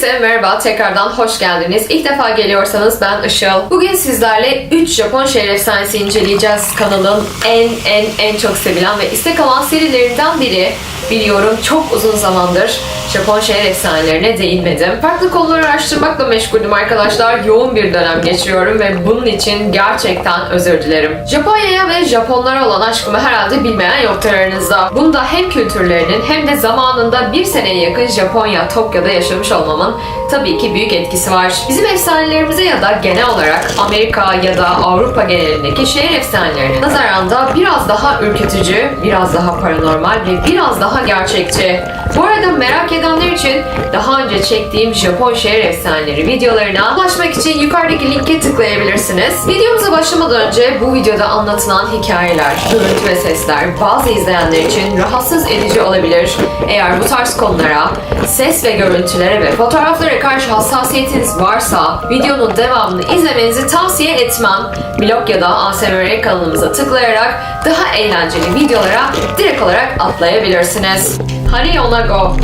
Herkese merhaba, tekrardan hoş geldiniz. İlk defa geliyorsanız ben Işıl. Bugün sizlerle 3 Japon şehir efsanesi inceleyeceğiz. Kanalın en en en çok sevilen ve istek alan serilerinden biri. Biliyorum çok uzun zamandır Japon şehir efsanelerine değinmedim. Farklı konuları araştırmakla meşguldüm arkadaşlar. Yoğun bir dönem geçiriyorum ve bunun için gerçekten özür dilerim. Japonya'ya ve Japonlara olan aşkımı herhalde bilmeyen yoktur aranızda. Bunda hem kültürlerinin hem de zamanında bir seneye yakın Japonya, Tokyo'da yaşamış olmamın tabii ki büyük etkisi var. Bizim efsanelerimize ya da genel olarak Amerika ya da Avrupa genelindeki şehir efsanelerine nazaran da biraz daha ürkütücü, biraz daha paranormal ve biraz daha gerçekçi. Bu arada merak edenler için daha önce çektiğim Japon şehir efsaneleri videolarına ulaşmak için yukarıdaki linke tıklayabilirsiniz. Videomuza başlamadan önce bu videoda anlatılan hikayeler, görüntü ve sesler bazı izleyenler için rahatsız edici olabilir. Eğer bu tarz konulara, ses ve görüntülere ve fotoğraflara karşı hassasiyetiniz varsa videonun devamını izlemenizi tavsiye etmem. Blog ya da ASMR kanalımıza tıklayarak daha eğlenceli videolara direkt olarak atlayabilirsiniz. Hadi Onago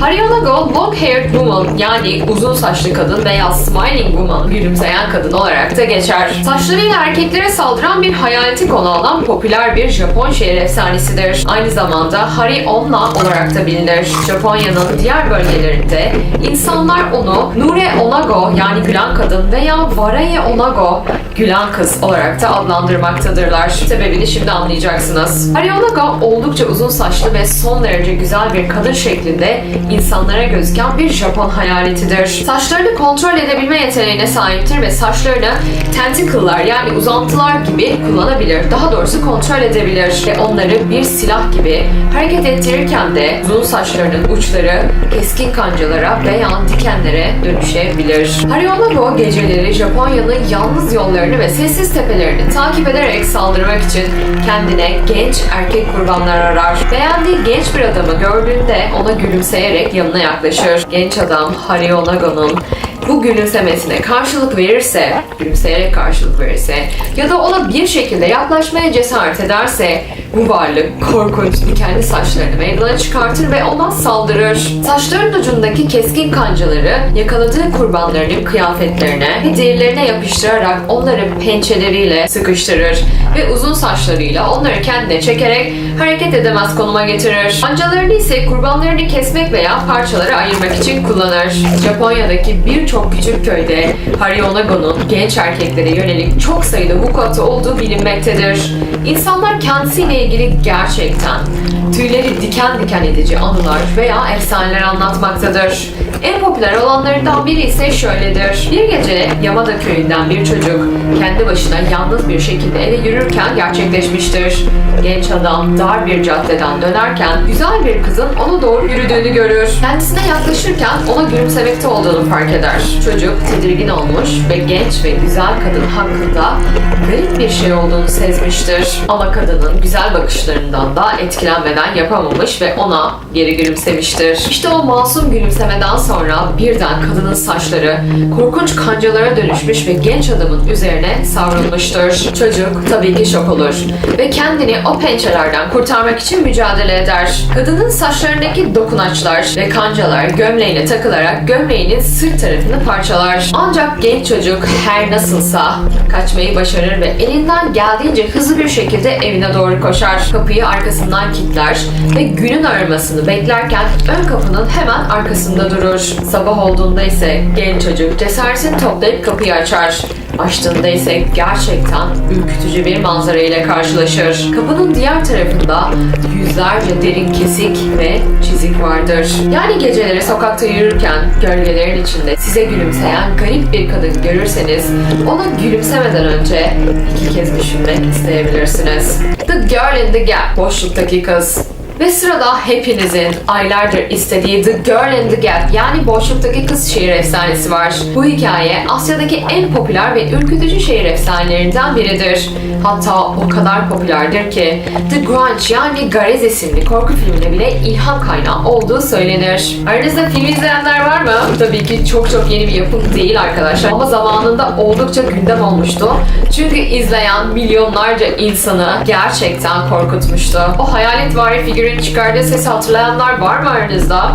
Harionago long haired woman yani uzun saçlı kadın veya smiling woman gülümseyen kadın olarak da geçer. Saçlarıyla erkeklere saldıran bir hayaleti konu alan popüler bir Japon şehir efsanesidir. Aynı zamanda Hari Onna olarak da bilinir. Japonya'nın diğer bölgelerinde insanlar onu Nure Onago yani gülen kadın veya Waraye Onago gülen kız olarak da adlandırmaktadırlar. Sebebini şimdi anlayacaksınız. Hari Onago oldukça uzun saçlı ve son derece güzel bir kadın şeklinde insanlara gözüken bir Japon hayaletidir. Saçlarını kontrol edebilme yeteneğine sahiptir ve saçlarını tentacle'lar yani uzantılar gibi kullanabilir. Daha doğrusu kontrol edebilir ve onları bir silah gibi hareket ettirirken de uzun saçlarının uçları keskin kancalara veya dikenlere dönüşebilir. Harionago geceleri Japonya'nın yalnız yollarını ve sessiz tepelerini takip ederek saldırmak için kendine genç erkek kurbanlar arar. Beğendiği genç bir adamı gördüğünde ona gülümseyerek yanına yaklaşır. Genç adam Harionago'nun bu gülümsemesine karşılık verirse, gülümseyerek karşılık verirse ya da ona bir şekilde yaklaşmaya cesaret ederse bu varlık korkunç dikenli saçlarını meydana çıkartır ve ona saldırır. Saçların ucundaki keskin kancaları yakaladığı kurbanlarının kıyafetlerine ve derilerine yapıştırarak onları pençeleriyle sıkıştırır ve uzun saçlarıyla onları kendine çekerek hareket edemez konuma getirir. Kancalarını ise kurbanlarını kesmek veya parçalara ayırmak için kullanır. Japonya'daki birçok küçük köyde Harionago'nun genç erkeklere yönelik çok sayıda vukuatı olduğu bilinmektedir. İnsanlar kendisiyle ilgili gerçekten tüyleri diken diken edici anılar veya efsaneler anlatmaktadır. En popüler olanlarından biri ise şöyledir. Bir gece Yamada köyünden bir çocuk kendi başına yalnız bir şekilde eve yürürken gerçekleşmiştir. Genç adam dar bir caddeden dönerken güzel bir kızın ona doğru yürüdüğünü görür. Kendisine yaklaşırken ona gülümsemekte olduğunu fark eder. Çocuk tedirgin olmuş ve genç ve güzel kadın hakkında garip bir şey olduğunu sezmiştir. Ama kadının güzel bakışlarından da etkilenmeden yapamamış ve ona geri gülümsemiştir. İşte o masum gülümsemeden sonra birden kadının saçları korkunç kancalara dönüşmüş ve genç adamın üzerine savrulmuştur. Çocuk tabii ki şok olur ve kendini o pençelerden kurtarmak için mücadele eder. Kadının saçlarındaki dokunaçlar ve kancalar gömleğine takılarak gömleğinin sırt tarafını parçalar. Ancak genç çocuk her nasılsa kaçmayı başarır ve elinden geldiğince hızlı bir şekilde evine doğru koşar. Kapıyı arkasından kilitler ve günün aramasını beklerken ön kapının hemen arkasında durur. Sabah olduğunda ise genç çocuk cesaretini toplayıp kapıyı açar. Açtığında ise gerçekten ürkütücü bir manzara ile karşılaşır. Kapının diğer tarafında yüzlerce derin kesik ve çizik vardır. Yani geceleri sokakta yürürken gölgelerin içinde size gülümseyen garip bir kadın görürseniz ona gülümsemeden önce iki kez düşünmek isteyebilirsiniz. The Girl in the Gap, boşluktaki kız. Ve sırada hepinizin aylardır istediği The Girl in the Gap yani boşluktaki kız şehir efsanesi var. Bu hikaye Asya'daki en popüler ve ürkütücü şehir efsanelerinden biridir. Hatta o kadar popülerdir ki The Grunge yani Garez isimli korku filmine bile ilham kaynağı olduğu söylenir. Aranızda film izleyenler var mı? Tabii ki çok çok yeni bir yapım değil arkadaşlar ama zamanında oldukça gündem olmuştu. Çünkü izleyen milyonlarca insanı gerçekten korkutmuştu. O hayalet vari figürün çıkardığı sesi hatırlayanlar var mı aranızda?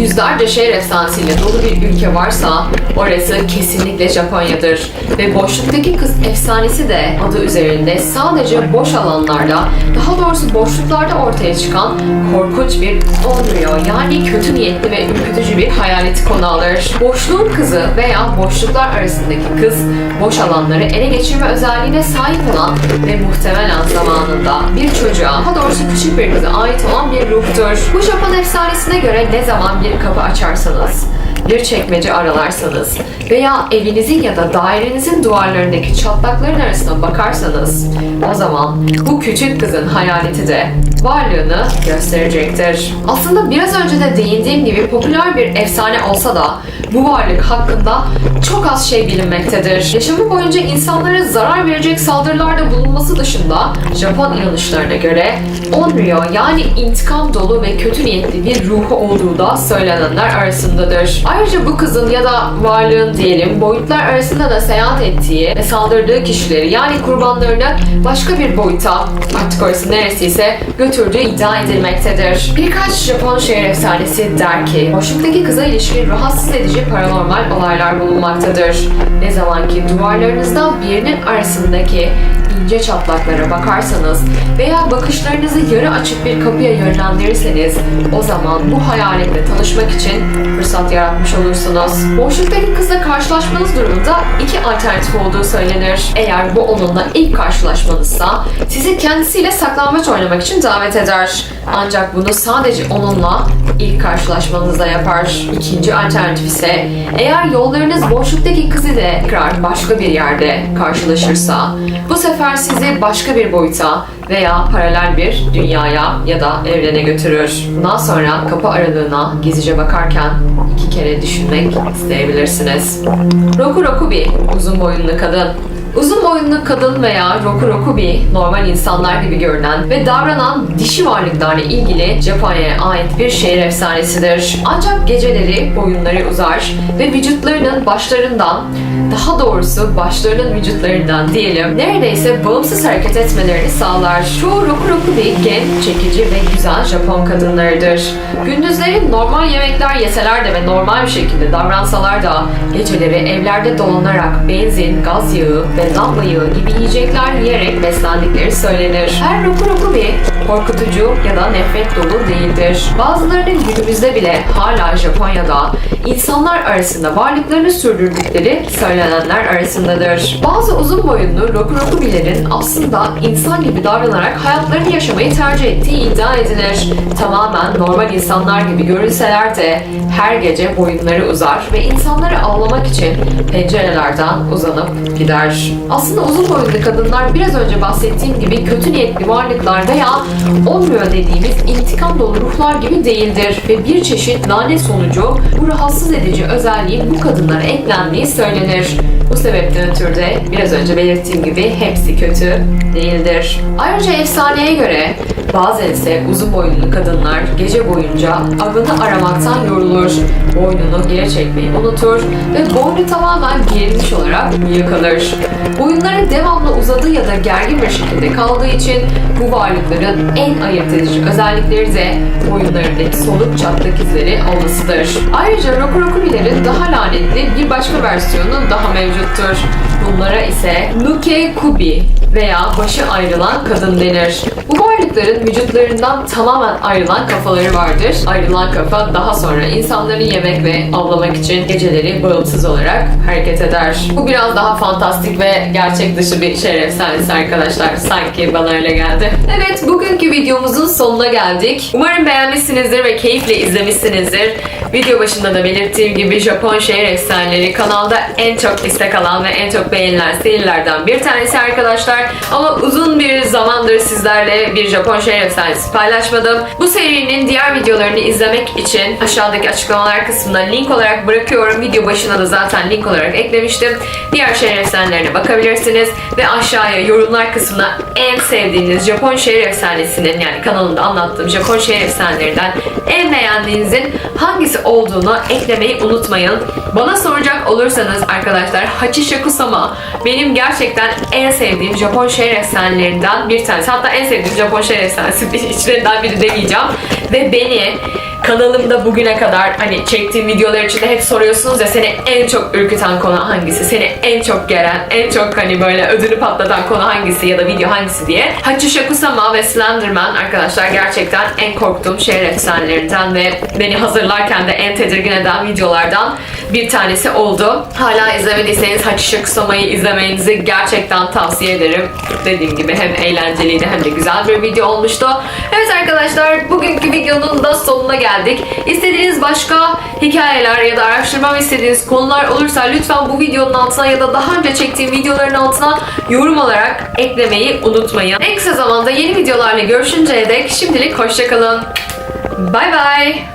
Yüzlerce şehir efsanesiyle dolu bir ülke varsa orası kesinlikle Japonya'dır. Ve boşluktaki kız efsanesi de adı üzerinde sadece boş alanlarda, daha doğrusu boşluklarda ortaya çıkan korkunç bir onryo yani kötü niyetli ve ürkütücü bir hayaleti konu alır. Boşluğun kızı veya boşluklar arasındaki kız boş alanları ele geçirme özelliğine sahip olan ve muhtemelen zamanında bir çocuğa, daha doğrusu küçük bir kıza ait olan bir ruhtur. Bu Japon efsanesine göre ne zaman bir kapı açarsanız, bir çekmece aralarsanız veya evinizin ya da dairenizin duvarlarındaki çatlakların arasına bakarsanız o zaman bu küçük kızın hayaleti de varlığını gösterecektir. Aslında biraz önce de değindiğim gibi popüler bir efsane olsa da bu varlık hakkında çok az şey bilinmektedir. Yaşamı boyunca insanlara zarar verecek saldırılarda bulunması dışında Japon inanışlarına göre Onryo yani intikam dolu ve kötü niyetli bir ruhu olduğu da söylenenler arasındadır. Ayrıca bu kızın ya da varlığın diyelim boyutlar arasında da seyahat ettiği ve saldırdığı kişileri yani kurbanlarını başka bir boyuta artık orası neresiyse götürdüğü iddia edilmektedir. Birkaç Japon şehir efsanesi der ki boşluktaki kıza ilişkin rahatsız edici paranormal olaylar bulunmaktadır. Ne zaman ki duvarlarınızdan birinin arasındaki ince çatlaklara bakarsanız veya bakışlarınızı yarı açık bir kapıya yönlendirirseniz o zaman bu hayaletle tanışmak için fırsat yaratmış olursunuz. Boşluktaki kızla karşılaşmanız durumunda iki alternatif olduğu söylenir. Eğer bu onunla ilk karşılaşmanızsa sizi kendisiyle saklambaç oynamak için davet eder. Ancak bunu sadece onunla ilk karşılaşmanızda yapar. İkinci alternatif ise eğer yollarınız boşluktaki kız ile tekrar başka bir yerde karşılaşırsa bu sefer sizi başka bir boyuta veya paralel bir dünyaya ya da evrene götürür. Bundan sonra kapı aralığına gizlice bakarken iki kere düşünmek isteyebilirsiniz. Roku Rokubi, uzun boyunlu kadın. Uzun boyunlu kadın veya roku rokubi normal insanlar gibi görünen ve davranan dişi varlıklarla ilgili Japonya'ya ait bir şehir efsanesidir. Ancak geceleri boyunları uzar ve vücutlarının başlarından daha doğrusu başlarının vücutlarından diyelim neredeyse bağımsız hareket etmelerini sağlar. Çoğu roku rokubi genç, çekici ve güzel Japon kadınlarıdır. Gündüzleri normal yemekler yeseler de ve normal bir şekilde davransalar da geceleri evlerde dolanarak benzin, gaz yağı ve yağı gibi yiyecekler yiyerek beslendikleri söylenir. Her roku roku bir korkutucu ya da nefret dolu değildir. Bazılarının günümüzde bile hala Japonya'da insanlar arasında varlıklarını sürdürdükleri söylenenler arasındadır. Bazı uzun boyunlu roku rokubilerin aslında insan gibi davranarak hayatlarını yaşamayı tercih ettiği iddia edilir. Tamamen normal insanlar gibi görünseler de her gece boyunları uzar ve insanları avlamak için pencerelerden uzanıp gider. Aslında uzun boyunlu kadınlar biraz önce bahsettiğim gibi kötü niyetli varlıklar veya olmuyor dediğimiz intikam dolu ruhlar gibi değildir ve bir çeşit lanet sonucu bu rahatsız edici özelliğin bu kadınlara eklendiği söylenir. Bu sebepten ötürü de biraz önce belirttiğim gibi hepsi kötü değildir. Ayrıca efsaneye göre bazen ise uzun boyunlu kadınlar gece boyunca avını aramaktan yorulur, boynunu geri çekmeyi unutur ve boynu tamamen gerilmiş olarak uyuyakalır. Boyunları devamlı uzadığı ya da gergin bir şekilde kaldığı için bu varlıkların en ayırt edici özellikleri de boyunlarındaki soluk çatlak izleri olmasıdır. Ayrıca Rokurokubilerin daha lanetli bir başka versiyonu daha mevcuttur. Bunlara ise Nuke Kubi veya başı ayrılan kadın denir. Bu varlıkların vücutlarından tamamen ayrılan kafaları vardır. Ayrılan kafa daha sonra insanları yemek ve avlamak için geceleri bağımsız olarak hareket eder. Bu biraz daha fantastik ve gerçek dışı bir efsanesi arkadaşlar. Sanki bana öyle geldi. Evet bugünkü videomuzun sonuna geldik. Umarım beğenmişsinizdir ve keyifle izlemişsinizdir. Video başında da belirttiğim gibi Japon şehir efsaneleri kanalda en çok istek alan ve en çok beğenilen serilerden bir tanesi arkadaşlar. Ama uzun bir zamandır sizlerle bir Japon şehir efsanesi paylaşmadım. Bu serinin diğer videolarını izlemek için aşağıdaki açıklamalar kısmına link olarak bırakıyorum. Video başına da zaten link olarak eklemiştim. Diğer şehir efsanelerine bakabilirsiniz ve aşağıya yorumlar kısmına en sevdiğiniz Japon şehir efsanesinin yani kanalımda anlattığım Japon şehir efsanelerinden en beğendiğinizin hangisi olduğunu eklemeyi unutmayın. Bana soracak olursanız arkadaşlar Hachishaku Sama benim gerçekten en sevdiğim Japon şehir efsanelerinden bir tanesi. Hatta en sevdiğim Japon şehir efsanesi içlerinden biri demeyeceğim. Ve beni kanalımda bugüne kadar hani çektiğim videolar içinde hep soruyorsunuz ya seni en çok ürküten konu hangisi? Seni en çok geren, en çok hani böyle ödünü patlatan konu hangisi ya da video hangisi diye. Hachishi Kusama ve Slenderman arkadaşlar gerçekten en korktuğum şehir efsanelerinden ve beni hazırlarken de en tedirgin eden videolardan bir tanesi oldu. Hala izlemediyseniz Hachishi Kusama'yı izlemenizi gerçekten tavsiye ederim. Dediğim gibi hem eğlenceliydi hem de güzel bir video olmuştu. Evet arkadaşlar bugünkü videonun da sonuna geldik. İstediğiniz başka hikayeler ya da araştırmam istediğiniz konular olursa lütfen bu videonun altına ya da daha önce çektiğim videoların altına yorum olarak eklemeyi unutmayın. En kısa zamanda yeni videolarla görüşünceye dek şimdilik hoşçakalın. Bay bay.